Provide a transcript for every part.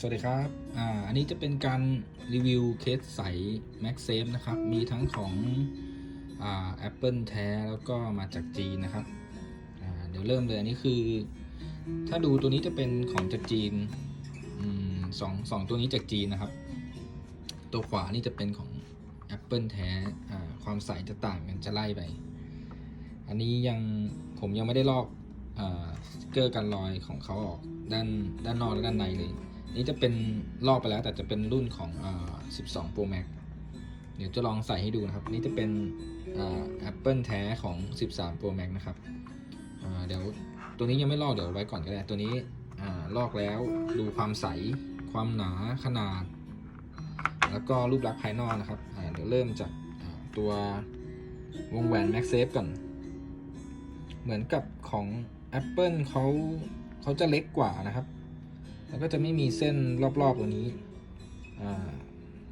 สวัสดีครับ อ่า อันนี้จะเป็นการรีวิวเคสใส MagSafe นะครับ มีทั้งของอ่า Apple แท้ แล้วก็มาจากจีนนะครับ อ่า เดี๋ยวเริ่มเลย อันนี้คือ ถ้าดูตัวนี้จะเป็นของจากจีน อืมสองสองตัวนี้จากจีนนะครับ ตัวขวานี่จะเป็นของ Apple แท้ อ่า ความใสจะต่างกันจะไล่ไป อันนี้ยังผมยังไม่ได้ลอก อ่า สติ๊กเกอร์กันรอยของเขาออกด้านด้านนอกและด้านในเลย นี่จะเป็นลอกไปแล้วแต่จะเป็นรุ่นของอ่า12 Pro Max เดี๋ยวจะลองใส่ให้ดูนะครับ นี่จะเป็นอ่า Apple แท้ของ 13 Pro Max นะครับเดี๋ยวตัวนี้ยังไม่ลอกเดี๋ยวไว้ก่อนก็ได้ ตัวนี้ลอกแล้วดูความใส ความหนาขนาด แล้วก็รูปลักษณ์ภายนอกนะครับเดี๋ยวเริ่มจากตัววงแหวน MagSafe ก่อน เหมือนกับของ Apple เขาเขาจะเล็กกว่านะครับ แล้วก็จะไม่มีเส้นรอบๆตัวนี้ อ่า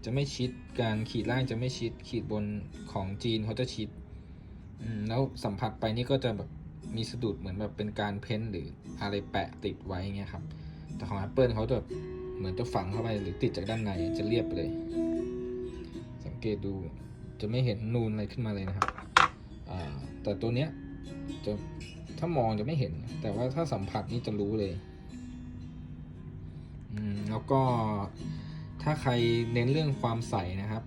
จะไม่ชิดการขีดล่างจะไม่ชิดขีดบนของจีนเขาจะชิด แล้วสัมผัสไปนี่ก็จะแบบมีสะดุดเหมือนแบบเป็นการเพ้นหรืออะไรแปะติดไว้เงี้ยครับ แต่ของ Apple เขาจะเหมือนจะฝังเข้าไปหรือติดจากด้านในจะเรียบเลย สังเกตดูจะไม่เห็นนูนอะไรขึ้นมาเลยนะครับ แต่ตัวเนี้ยจะถ้ามองจะไม่เห็น แต่ว่าถ้าสัมผัสนี่จะรู้เลย แล้วก็ถ้าใครเน้นเรื่องความใสนะครับ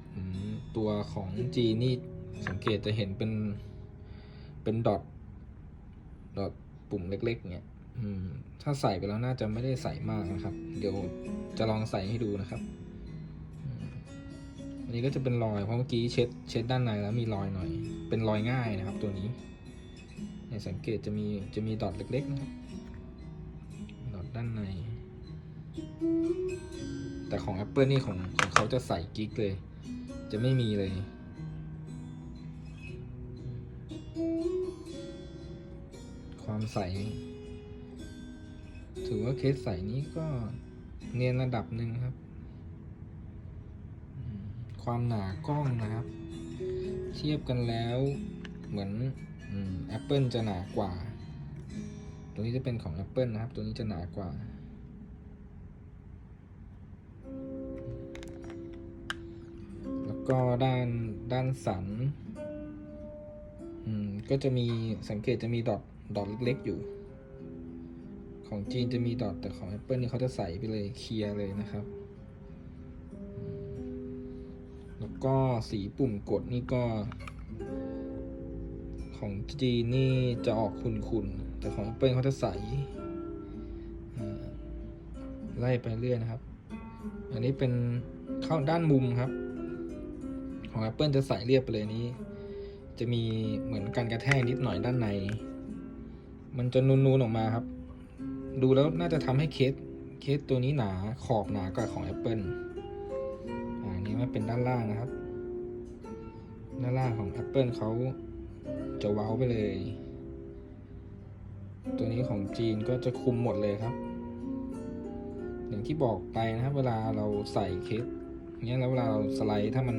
ตัวของ G นี่สังเกตจะเห็นเป็นเป็นดอทดอทปุ่มเล็กๆเนี่ยถ้าใส่ไปแล้วน่าจะไม่ได้ใสมากนะครับ เดี๋ยวจะลองใส่ให้ดูนะครับอันนี้ก็จะเป็นรอยเพราะเมื่อกี้เช็ดเช็ดด้านในแล้วมีรอยหน่อย เป็นรอยง่ายนะครับ ตัวนี้เนี่ยสังเกตจะมีจะมีดอทเล็กๆนะครับดอทด้านใน แต่ของ Apple นี่ของของเขาจะใส่กิ๊กเลย จะไม่มีเลย ความใส ถือว่าเคสใสนี้ก็เนียนระดับหนึ่งครับ ความหนากล้องนะครับ เทียบกันแล้วเหมือนอ Apple จะหนากว่า ตัวนี้จะเป็นของ Apple นะครับ ตัวนี้จะหนากว่า ก็ด้านด้านสัน อืม ก็จะมีสังเกตจะมีดอทดอทเล็กๆอยู่ ของจีนจะมีดอทแต่ของ Apple นี่เขาจะใส่ไปเลยเคลียร์เลยนะครับ แล้วก็สีปุ่มกดนี่ก็ ของจีนนี่จะออกขุ่นๆแต่ของ Apple เขาจะใสไล่ไปเรื่อยนะครับ อันนี้เป็นเข้าด้านมุมครับ ของ Apple จะใส่เรียบไปเลยนี้ จะมีเหมือนการกระแทกนิดหน่อยด้านใน มันจะนูนๆออกมาครับ ดูแล้วน่าจะทำให้เคสเคสตัวนี้หนาขอบหนากว่าของ Apple อ่านี่มันเป็นด้านล่างนะครับ ด้านล่างของ Apple เขาจะเว้าไปเลย ตัวนี้ของจีนก็จะคุมหมดเลยครับ อย่างที่บอกไปนะครับ เวลาเราใส่เคสเนี้ยแล้วเวลาเราสไลด์ถ้ามัน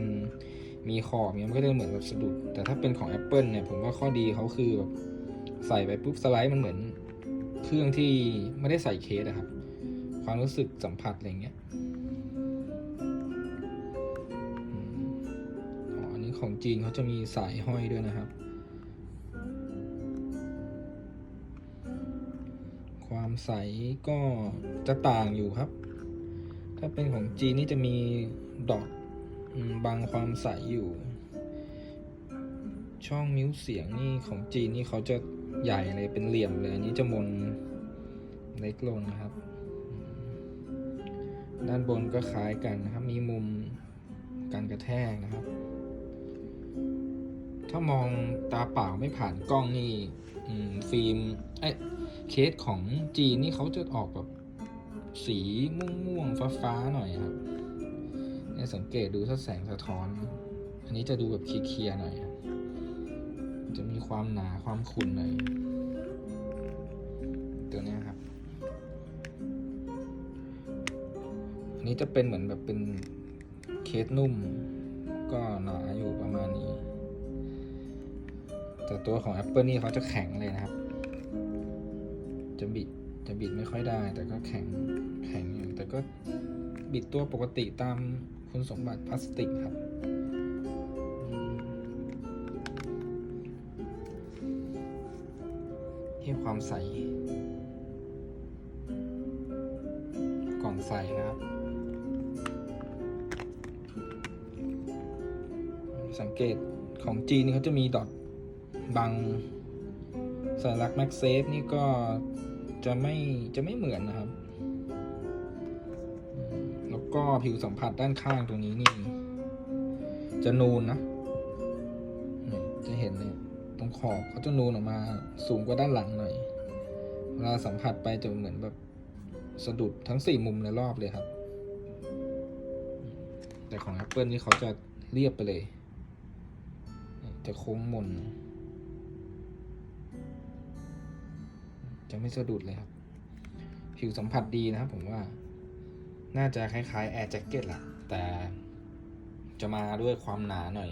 มีขอบเนี้ยมันก็จะเหมือนแบบสะดุด แต่ถ้าเป็นของ Apple เนี่ยผมว่าข้อดีเขาคือแบบใส่ไปปุ๊บสไลด์มันเหมือนเครื่องที่ไม่ได้ใส่เคสอะครับ ความรู้สึกสัมผัสอะไรเงี้ยอ๋ออันนี้ของจีนเขาจะมีสายห้อยด้วยนะครับ ความใสก็จะต่างอยู่ครับ ถ้าเป็นของจีนนี่จะมีดอท บางความใสอยู่ ช่องมิ้วเสียงนี่ของจีนนี่เขาจะใหญ่เลยเป็นเหลี่ยมเลยอันนี้จะมนเล็กลงนะครับ ด้านบนก็คล้ายกันนะครับ มีมุมการกระแทกนะครับ ถ้ามองตาเปล่าไม่ผ่านกล้องนี่ฟิล์มเอ้เคสของจีนนี่เขาจะออกแบบสีม่วงๆฟ้าๆหน่อยครับ เนี่ยสังเกตดูถ้าแสงสะท้อน อันนี้จะดูแบบเคลียร์ๆหน่อย จะมีความหนาความขุ่นหน่อยตัวนี้ครับ อันนี้จะเป็นเหมือนแบบเป็นเคสนุ่ม ก็หนาอยู่ประมาณนี้ แต่ตัวของ Apple นี่เขาจะแข็งเลยนะครับ จะบิดจะจะบิดไม่ค่อยได้ แต่ก็แข็งแข็งอยู่แต่ก็บิดตัวปกติตาม คุณสมบัติพลาสติกครับ ทียบความใส ก่อนใส่นะครับ สังเกตของจีนเขาจะมีดอทบังสัญลักษณ์แม็กเซฟนี่ก็จะไม่จะไม่เหมือนนะครับ ก็ผิวสัมผัสด้านข้างตรงนี้นี่ จะนูนนะจะเห็นเนี่ยตรงขอบเขาจะนูนออกมาสูงกว่าด้านหลังหน่อย เวลาสัมผัสไปจะเหมือนแบบสะดุดทั้งสี่มุมในรอบเลยครับ แต่ของ Apple นี่เขาจะเรียบไปเลย จะโค้งมน จะไม่สะดุดเลยครับ ผิวสัมผัสดีนะครับผมว่า น่าจะคล้ายๆ Air Jacket แหละแต่จะมาด้วยความหนาหน่อย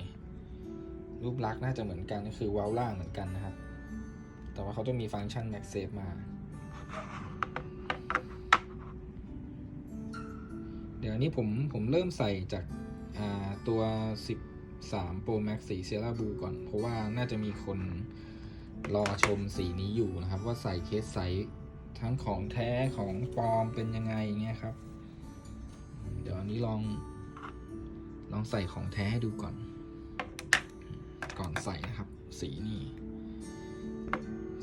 รูปลักษณ์น่าจะเหมือนกันก็คือวาลล่างเหมือนกันนะครับ แต่ว่าเขาจะมีฟังก์ชัน MagSafe มา เดี๋ยวนี้ผมผมเริ่มใส่จากาตัว 13 Pro Max สีเซราบูก่อน เพราะว่าน่าจะมีคนรอชมสีนี้อยู่นะครับ ว่าใส่เคสใสทั้งของแท้ของปลอมเป็นยังไงเงี้ยครับ เดี๋ยวอันนี้ลอง ลองใส่ของแท้ให้ดูก่อน ก่อนใส่นะครับ สีนี่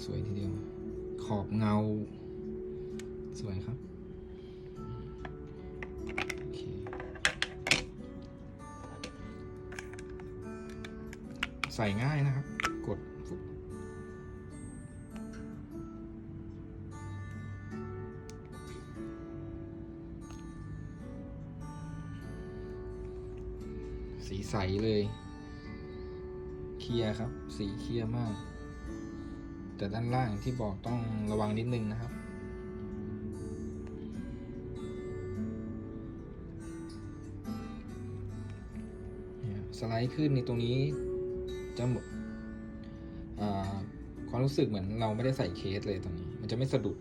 สวยทีเดียว ขอบเงา สวยครับใส่ง่ายนะครับ ใสเลย เคลียร์ครับ สีเคลียร์มาก แต่ด้านล่างที่บอกต้องระวังนิดนึงนะครับ สไลด์ขึ้นในตรงนี้จะหมดอ่าความรู้สึกเหมือนเราไม่ได้ใส่เคสเลยตรงนี้ มันจะไม่สะดุด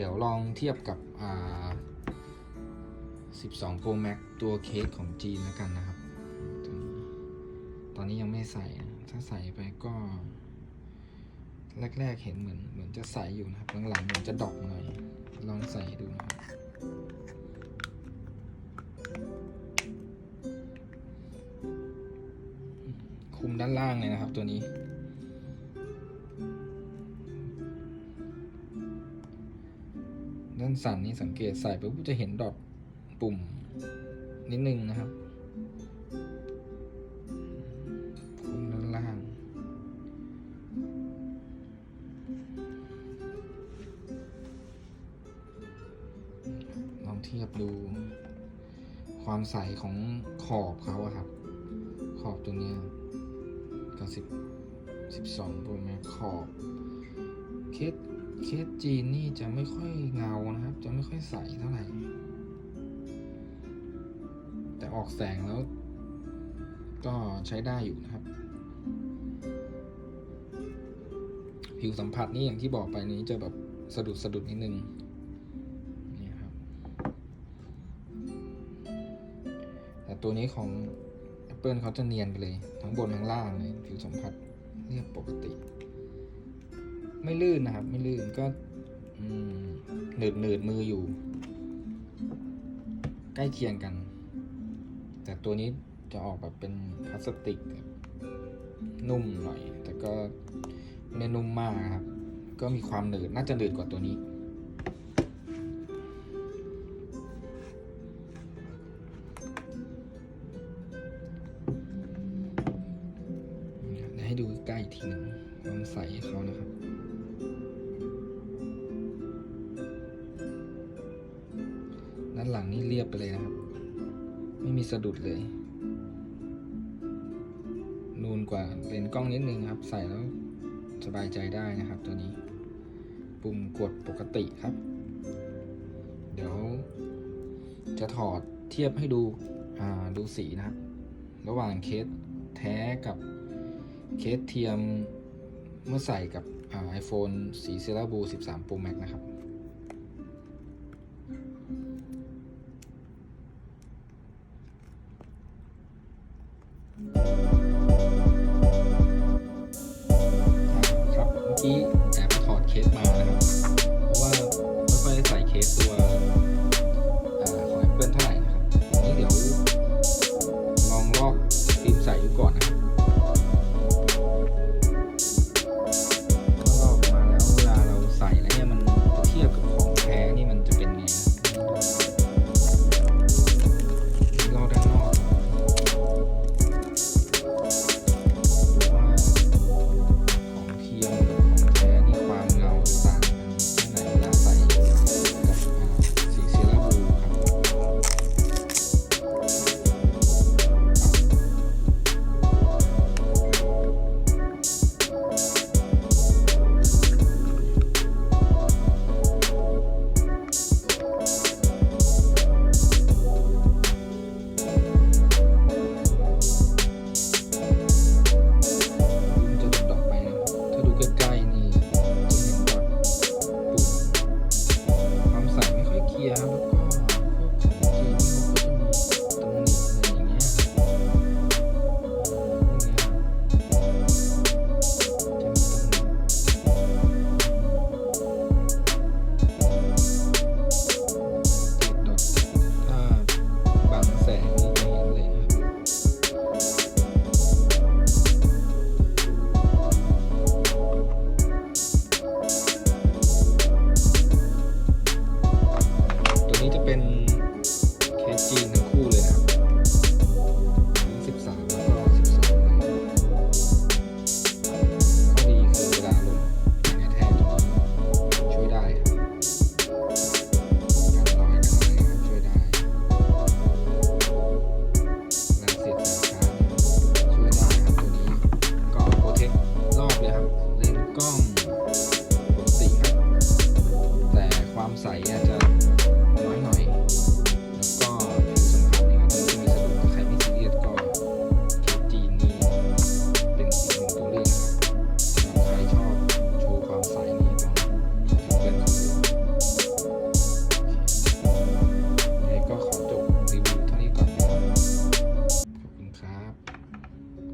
เดี๋ยวลองเทียบกับอ่า12 Pro Max ตัวเคสของจีนแล้วกันนะครับตัวนี้ตอนนี้ยังไม่ใส่ ถ้าใส่ไปก็ แรกๆเห็นเหมือนเหมือนจะใส่อยู่นะครับ หลังๆเหมือนจะดอกหน่อย ลองใส่ดูนะครับคุมด้านล่างเลยนะครับตัวนี้ ด้านสันนี่สังเกตใส่ปุ๊บจะเห็นดอทปุ่มนิดนึงนะครับคุมด้านล่าง ลองเทียบดูความใสของขอบเขาอะครับ ขอบตัวนี้กับสิบสิบสองโปรแมขอบเคส เคสจีนนี่จะไม่ค่อยเงานะครับ จะไม่ค่อยใสเท่าไหร่ แต่ออกแสงแล้ว ก็ใช้ได้อยู่นะครับ ผิวสัมผัสนี่อย่างที่บอกไปนี้จะแบบสะดุดสะดุดนิดนึงนี่ครับ แต่ตัวนี้ของ Apple เขาจะเนียนไปเลย ทั้งบนทั้งล่างเลย ผิวสัมผัสเรียบปกติ ไม่ลื่นนะครับ ไม่ลื่นก็หนืดหนืดมืออยู่ ใกล้เคียงกัน แต่ตัวนี้จะออกแบบเป็นพลาสติก นุ่มหน่อย แต่ก็ไม่นุ่มมากครับ ก็มีความหนืดน่าจะหนืดกว่าตัวนี้ ให้ดูใกล้อีกทีหนึ่งความใสเขานะครับานหลังนี่เรียบไปเลยนะครับ ไม่มีสะดุดเลย นูนกว่าเลนกล้องนิดนึงครับ ใส่แล้วสบายใจได้นะครับตัวนี้ ปุ่มกดปกติครับ เดี๋ยว จะถอดเทียบให้ดูดูสีนะครับ ระหว่างเคสแท้กับเคสเทียมเมื่อใส่กับไอโฟนสีเซราบู13 Pro Max นะครับ